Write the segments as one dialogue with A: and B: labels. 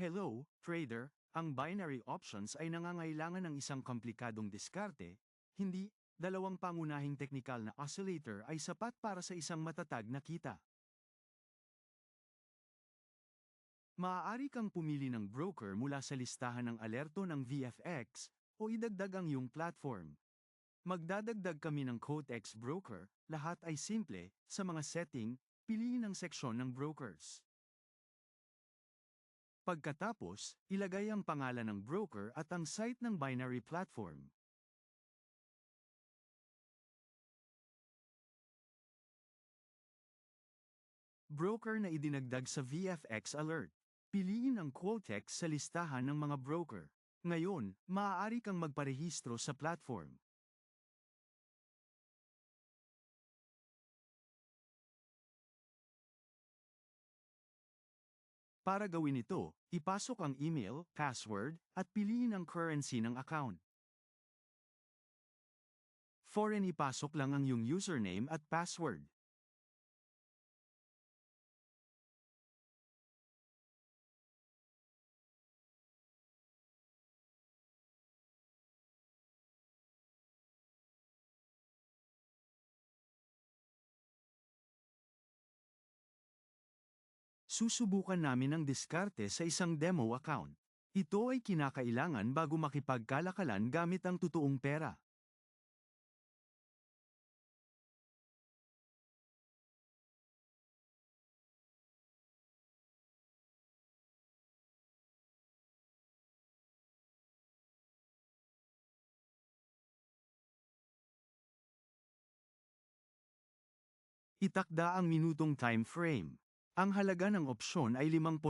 A: Hello, trader. Ang binary options ay nangangailangan ng isang komplikadong diskarte, hindi, dalawang pangunahing teknikal na oscillator ay sapat para sa isang matatag na kita. Maaari kang pumili ng broker mula sa listahan ng alerto ng VFX o idagdag ang iyong platform. Magdadagdag kami ng Codex Broker, lahat ay simple, sa mga setting, piliin ang seksyon ng brokers. Pagkatapos, ilagay ang pangalan ng broker at ang site ng binary platform. Broker na idinagdag sa VFX Alert. Piliin ang Quotex sa listahan ng mga broker. Ngayon, maaari kang magparehistro sa platform. Para gawin ito, ipasok ang email, password, at piliin ang currency ng account. Foreign ipasok lang ang iyong username at password. Susubukan namin ang diskarte sa isang demo account. Ito ay kinakailangan bago makipagkalakalan gamit ang totoong pera. Itakda ang minutong time frame. Ang halaga ng opsyon ay 5%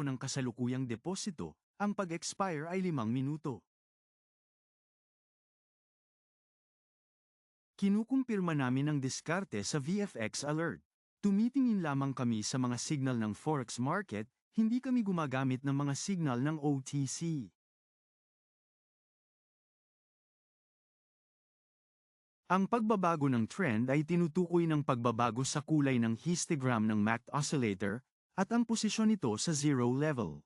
A: ng kasalukuyang deposito, ang pag-expire ay 5 minuto. Kinukumpirma namin ang diskarte sa VFX Alert. Tumitingin lamang kami sa mga signal ng Forex market, hindi kami gumagamit ng mga signal ng OTC. Ang pagbabago ng trend ay tinutukoy ng pagbabago sa kulay ng histogram ng MACD oscillator at ang posisyon nito sa zero level.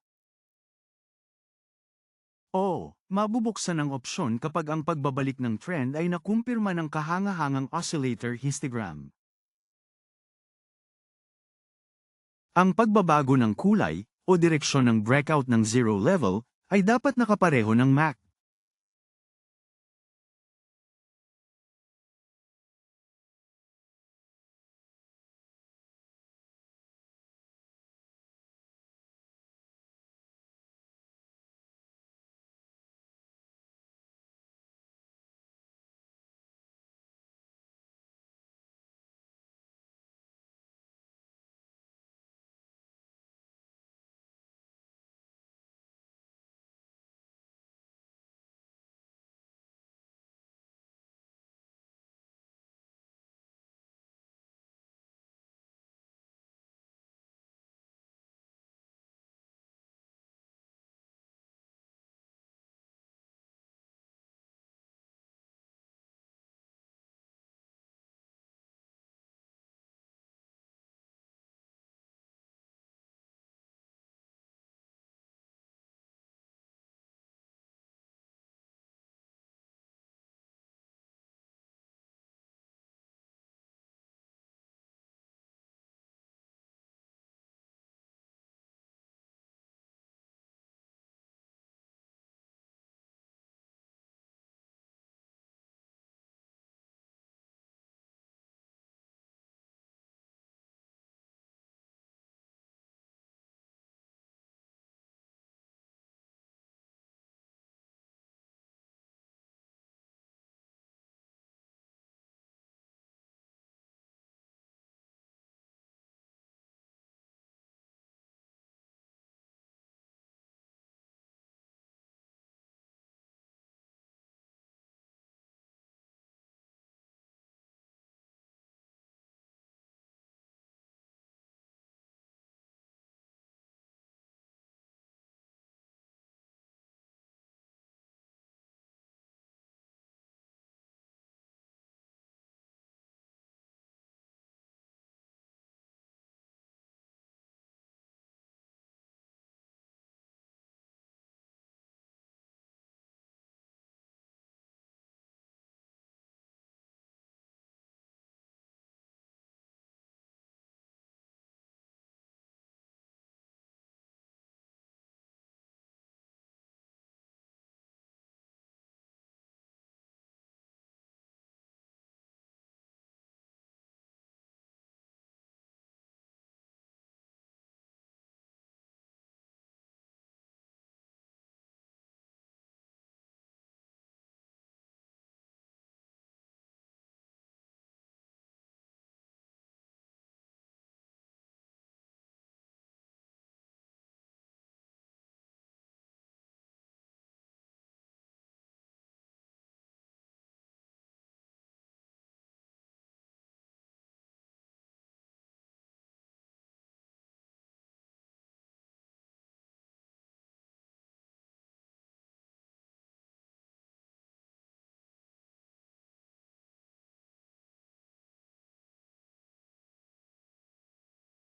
A: O, mabubuksan ang opsyon kapag ang pagbabalik ng trend ay nakumpirma ng kahangahangang oscillator histogram. Ang pagbabago ng kulay o direksyon ng breakout ng zero level ay dapat nakapareho ng MACD.